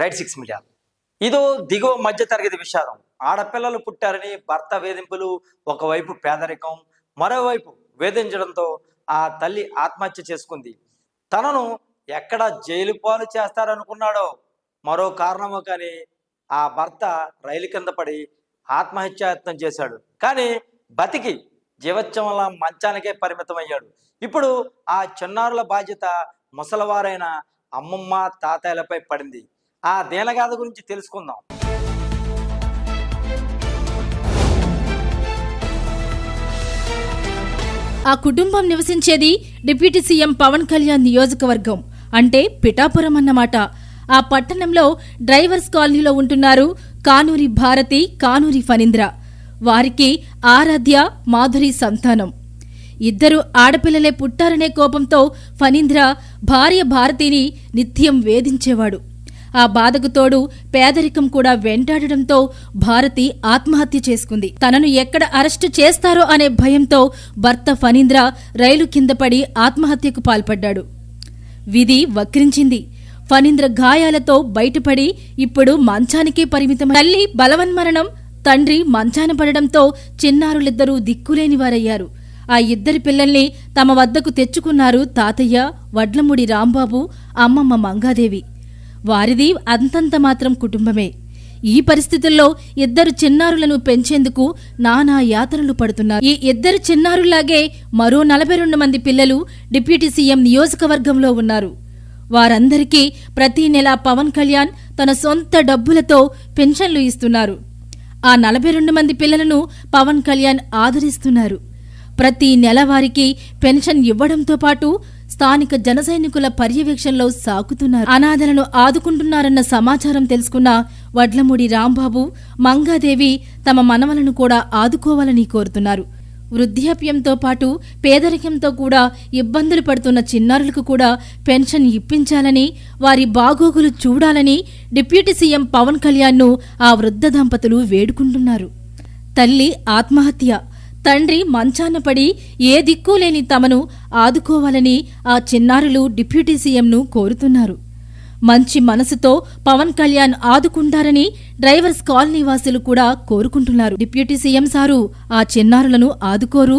Right six media. ఇదో దిగువ మధ్యతరగతి విషాదం. ఆడపిల్లలు పుట్టారని భర్త వేధింపులు ఒకవైపు పేదరికం మరోవైపు వేధించడంతో ఆ తల్లి ఆత్మహత్య చేసుకుంది. తనను ఎక్కడ జైలు పాలు చేస్తారనుకున్నాడో మరో కారణమో కానీ ఆ భర్త రైలు కింద పడి ఆత్మహత్యాయత్నం చేశాడు. కానీ బతికి జీవత్యం వల్ల మంచానికే పరిమితమయ్యాడు. ఇప్పుడు ఆ చిన్నారుల బాధ్యత ముసలవారైన అమ్మమ్మ తాతయ్యలపై పడింది. ఆ దీనగాథ గురించి తెలుసుకుందాం. ఆ కుటుంబం నివసించేది డిప్యూటీ సీఎం పవన్ కళ్యాణ్ నియోజకవర్గం. అంటే పిఠాపురం అన్నమాట. ఆ పట్టణంలో డ్రైవర్స్ కాలనీలో ఉంటున్నారు కానూరి భారతి కానూరి ఫణీంద్ర. వారికి ఆరాధ్య మాధురి సంతానం. ఇద్దరు ఆడపిల్లలే పుట్టారనే కోపంతో ఫణీంద్ర భార్య భారతిని నిత్యం వేధించేవాడు. ఆ బాధకు తోడు పేదరికం కూడా వెంటాడడంతో భారతి ఆత్మహత్య చేసుకుంది. తనను ఎక్కడ అరెస్టు చేస్తారో అనే భయంతో భర్త ఫణీంద్ర రైలు కింద పడి ఆత్మహత్యకు పాల్పడ్డాడు. విధి వక్రించింది. ఫణీంద్ర గాయాలతో బయటపడి ఇప్పుడు మంచానికే పరిమితం తల్లి బలవన్మరణం తండ్రి మంచాన పడడంతో చిన్నారులిద్దరూ దిక్కులేని వారయ్యారు. ఆ ఇద్దరి పిల్లల్ని తమ వద్దకు తెచ్చుకున్నారు తాతయ్య వడ్లముడి రాంబాబు అమ్మమ్మ మంగాదేవి. వారిది అంతంత మాత్రం కుటుంబమే. ఈ పరిస్థితుల్లో ఇద్దరు చిన్నారులను పెంచేందుకు నానా యాతనలు పడుతున్నారు. ఈ ఇద్దరు చిన్నారులాగే మరో నలభై రెండు మంది పిల్లలు డిప్యూటీ సీఎం నియోజకవర్గంలో ఉన్నారు. వారందరికీ ప్రతి నెల పవన్ కళ్యాణ్ తన సొంత డబ్బులతో పెన్షన్లు ఇస్తున్నారు. ఆ నలభై రెండు మంది పిల్లలను పవన్ కళ్యాణ్ ఆదరిస్తున్నారు. ప్రతి నెల వారికి పెన్షన్ ఇవ్వడంతో పాటు స్థానిక జన సైనికుల పర్యవేక్షణలో సాగుతున్నారు. అనాథలను ఆదుకుంటున్నారన్న సమాచారం తెలుసుకున్న వడ్లమూడి రాంబాబు మంగాదేవి తమ మనవలను కూడా ఆదుకోవాలని కోరుతున్నారు. వృద్ధాప్యంతో పాటు పేదరికంతో కూడా ఇబ్బందులు పడుతున్న చిన్నారులకు కూడా పెన్షన్ ఇప్పించాలని వారి బాగోగులు చూడాలని డిప్యూటీ సీఎం పవన్ కళ్యాణ్ను ఆ వృద్ధ దంపతులు వేడుకుంటున్నారు. తల్లి ఆత్మహత్య తండ్రి మంచాన పడి ఏ దిక్కు లేని తమను ఆదుకోవాలని ఆ చిన్నారులు డిప్యూటీ సీఎంను కోరుతున్నారు. మంచి మనసుతో పవన్ కళ్యాణ్ ఆదుకుంటారని డ్రైవర్స్ కాలనీ వాసులు కూడా కోరుకుంటున్నారు. డిప్యూటీ సీఎం సారు ఆ చిన్నారులను ఆదుకోరు.